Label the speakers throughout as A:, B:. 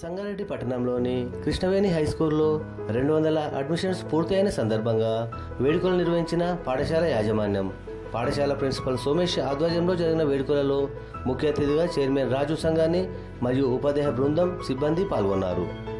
A: సంగారెడ్డి పట్టణంలోని కృష్ణవేణి హై స్కూల్లో రెండు వందల అడ్మిషన్స్ పూర్తయిన సందర్భంగా వేడుకలు నిర్వహించిన పాఠశాల యాజమాన్యం. పాఠశాల ప్రిన్సిపల్ సోమేష్ ఆధ్వర్యంలో జరిగిన వేడుకలలో ముఖ్య అతిథిగా చైర్మన్ రాజు సంఘాన్ని మరియు ఉపాధ్యాయ బృందం సిబ్బంది పాల్గొన్నారు.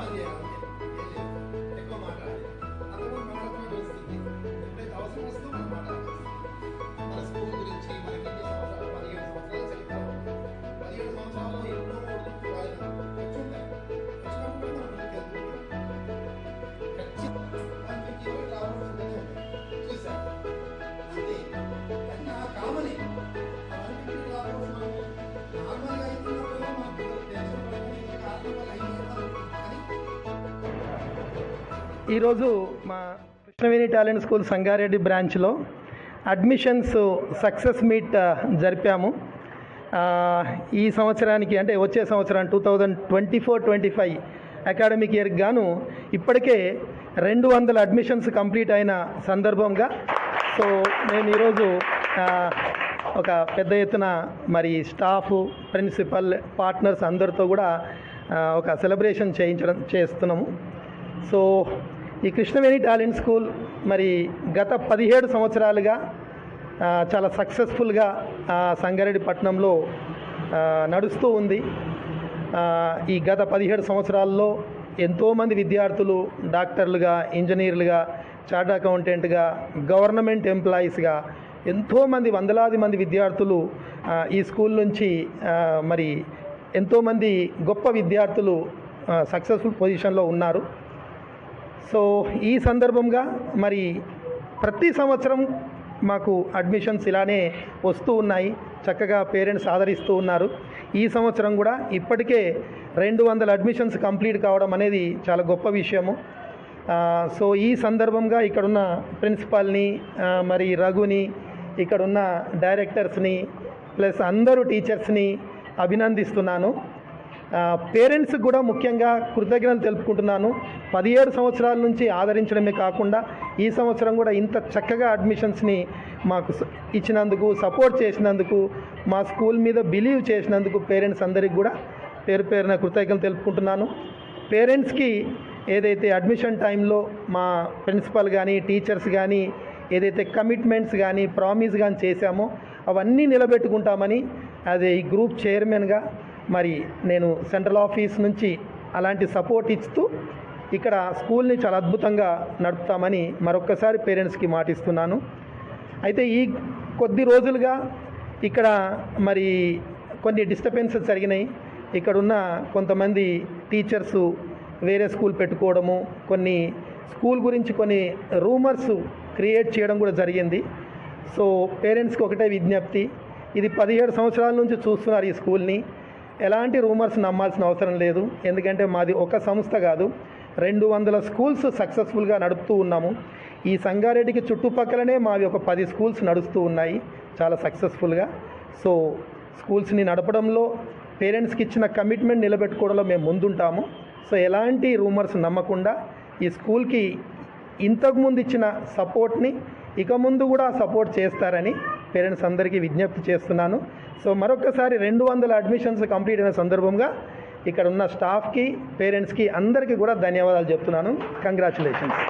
B: pag
C: ఈరోజు మా కృష్ణవేణి టాలెంట్ స్కూల్ సంగారెడ్డి బ్రాంచ్లో అడ్మిషన్స్ సక్సెస్ మీట్ జరిపాము. ఈ సంవత్సరానికి అంటే వచ్చే సంవత్సరం two thousand twenty four twenty five academic ఇయర్కి గాను ఇప్పటికే రెండు వందల అడ్మిషన్స్ కంప్లీట్ అయిన సందర్భంగా సో మేము ఈరోజు ఒక పెద్ద ఎత్తున మరి స్టాఫ్ ప్రిన్సిపల్ పార్ట్నర్స్ అందరితో కూడా ఒక సెలబ్రేషన్ చేయించడం చేస్తున్నాము. సో ఈ కృష్ణవేణి టాలెంట్ స్కూల్ మరి గత పదిహేడు సంవత్సరాలుగా చాలా సక్సెస్ఫుల్గా సంగారెడ్డి పట్టణంలో నడుస్తూ ఉంది. ఈ గత పదిహేడు సంవత్సరాల్లో ఎంతోమంది విద్యార్థులు డాక్టర్లుగా ఇంజనీర్లుగా చార్ట్ అకౌంటెంట్గా గవర్నమెంట్ ఎంప్లాయీస్గా ఎంతోమంది వందలాది మంది విద్యార్థులు ఈ స్కూల్ నుంచి మరి ఎంతోమంది గొప్ప విద్యార్థులు సక్సెస్ఫుల్ పొజిషన్లో ఉన్నారు. సో ఈ సందర్భంగా మరి ప్రతి సంవత్సరం మాకు అడ్మిషన్స్ ఇలానే వస్తూ ఉన్నాయి. చక్కగా పేరెంట్స్ ఆదరిస్తూ ఉన్నారు. ఈ సంవత్సరం కూడా ఇప్పటికే రెండు వందల అడ్మిషన్స్ కంప్లీట్ కావడం అనేది చాలా గొప్ప విషయము. సో ఈ సందర్భంగా ఇక్కడున్న ప్రిన్సిపాల్ని మరి రఘుని ఇక్కడున్న డైరెక్టర్స్ని ప్లస్ అందరూ టీచర్స్ని అభినందిస్తున్నాను. పేరెంట్స్ కూడా ముఖ్యంగా కృతజ్ఞతలు తెలుపుకుంటున్నాను. పదిహేడు సంవత్సరాల నుంచి ఆదరించడమే కాకుండా ఈ సంవత్సరం కూడా ఇంత చక్కగా అడ్మిషన్స్ని మాకు ఇచ్చినందుకు సపోర్ట్ చేసినందుకు మా స్కూల్ మీద బిలీవ్ చేసినందుకు పేరెంట్స్ అందరికి కూడా పేరు పేరున కృతజ్ఞతలు తెలుపుకుంటున్నాను. పేరెంట్స్కి ఏదైతే అడ్మిషన్ టైంలో మా ప్రిన్సిపల్ కానీ టీచర్స్ కానీ ఏదైతే కమిట్మెంట్స్ కానీ ప్రామిస్ కానీ చేశామో అవన్నీ నిలబెట్టుకుంటామని అది ఈ గ్రూప్ చైర్మన్గా మరి నేను సెంట్రల్ ఆఫీస్ నుంచి అలాంటి సపోర్ట్ ఇస్తూ ఇక్కడ స్కూల్ని చాలా అద్భుతంగా నడుపుతామని మరొక్కసారి పేరెంట్స్కి మాటిస్తున్నాను. అయితే ఈ కొద్ది రోజులుగా ఇక్కడ మరి కొన్ని డిస్టర్బెన్సెస్ జరిగినాయి. ఇక్కడున్న కొంతమంది టీచర్సు వేరే స్కూల్ పెట్టుకోవడము కొన్ని స్కూల్ గురించి కొన్ని రూమర్స్ క్రియేట్ చేయడం కూడా జరిగింది. సో పేరెంట్స్కి ఒకటే విజ్ఞప్తి ఇది పదిహేడు సంవత్సరాల నుంచి చూస్తున్నారు ఈ స్కూల్ని. ఎలాంటి రూమర్స్ నమ్మాల్సిన అవసరం లేదు. ఎందుకంటే మాది ఒక సంస్థ కాదు. రెండు వందల స్కూల్స్ సక్సెస్ఫుల్గా నడుపుతూ ఉన్నాము. ఈ సంగారెడ్డికి చుట్టుపక్కలనే మావి ఒక పది స్కూల్స్ నడుస్తూ ఉన్నాయి. చాలా సక్సెస్ఫుల్గా. సో స్కూల్స్ని నడపడంలో పేరెంట్స్కి ఇచ్చిన కమిట్మెంట్ నిలబెట్టుకోవడంలో మేము ముందుంటాము. సో ఎలాంటి రూమర్స్ నమ్మకుండా ఈ స్కూల్కి ఇంతకుముందు ఇచ్చిన సపోర్ట్ని ఇక ముందు కూడా సపోర్ట్ చేస్తారని పేరెంట్స్ అందరికీ విజ్ఞప్తి చేస్తున్నాను. సో మరొకసారి రెండు వందల అడ్మిషన్స్ కంప్లీట్ అయిన సందర్భంగా ఇక్కడ ఉన్న స్టాఫ్కి పేరెంట్స్కి అందరికీ కూడా ధన్యవాదాలు చెప్తున్నాను. కంగ్రాచులేషన్స్